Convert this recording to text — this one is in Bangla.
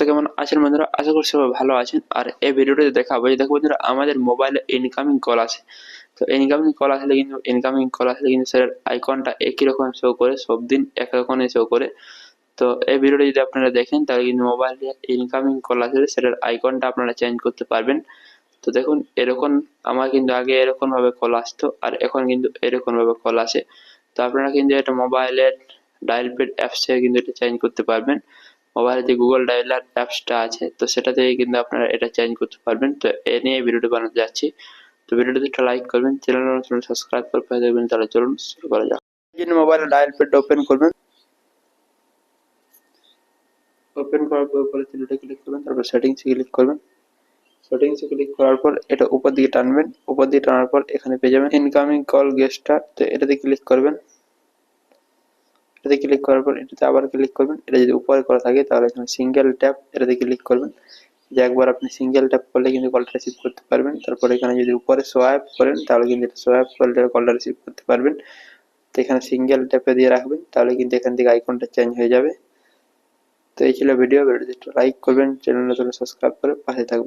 কেমন আছেন বন্ধুরা? আশা করছি সবাই ভালো আছেন। আর এই ভিডিওটাতে দেখাবো যে, দেখো বন্ধুরা, আমাদের মোবাইলে ইনকামিং কল আসে। তো ইনকামিং কল আসলে কিন্তু ইনকামিং কল আসলে কিন্তু স্যার আইকনটা একই রকম শো করে সব দিন এক রকমের শো করে। তো এই ভিডিওটা যদি আপনারা দেখেন, তাহলে কিন্তু মোবাইলে ইনকামিং কল আসলে সেটার আইকনটা আপনারা চেঞ্জ করতে পারবেন। তো দেখুন, এরকম, আমার কিন্তু আগে এরকম ভাবে কল আসতো, আর এখন কিন্তু এরকম ভাবে কল আসে। তো আপনারা কিন্তু এটা মোবাইলের ডায়াল পেড অ্যাপসে কিন্তু এটা চেঞ্জ করতে পারবেন। মোবাইলে যে গুগল ডায়ালার অ্যাপসটা আছে তো সেটা থেকে কিন্তু আপনারা এটা চেঞ্জ করতে পারবেন। তো এ নিয়ে ভিডিওটি বানাতে যাচ্ছি। তো ভিডিওটিতে একটা লাইক করবেন চ্যানেল সাবস্ক্রাইব করে পাশে দেখবেন তাহলে চলুন শুরু করা যাক। জন্য মোবাইলে ডায়াল পেড ওপেন করবেন। ওপেন করার পর উপরে তিনটে ক্লিক করবেন তারপর সেটিংসে ক্লিক করবেন। সেটিংসে ক্লিক করার পর এটা উপর দিকে টানবেন। উপর দিকে টানার পর এখানে পেয়ে যাবেন ইনকামিং কল গেস্টটা তো এটাতে ক্লিক করবেন। এটাতে ক্লিক করার পর, এটাতে আবার ক্লিক করবেন। এটা যদি উপরে করা থাকে, তাহলে এখানে সিঙ্গেল ট্যাপ এটাতে ক্লিক করবেন। যে একবার আপনি সিঙ্গেল ট্যাপ করলে কিন্তু কলটা রিসিভ করতে পারবেন। তারপর এখানে যদি উপরে সোয়াইপ করেন, তাহলে কিন্তু এটা সোয়াইপ করলে কলটা রিসিভ করতে পারবেন। তো এখানে সিঙ্গেল ট্যাপে দিয়ে রাখবেন, তাহলে কিন্তু এখান থেকে আইকনটা চেঞ্জ হয়ে যাবে। তো এই ছিল ভিডিও ভিডিওটি লাইক করবেন চ্যানেল নতুন সাবস্ক্রাইব করে পাশে থাকবেন।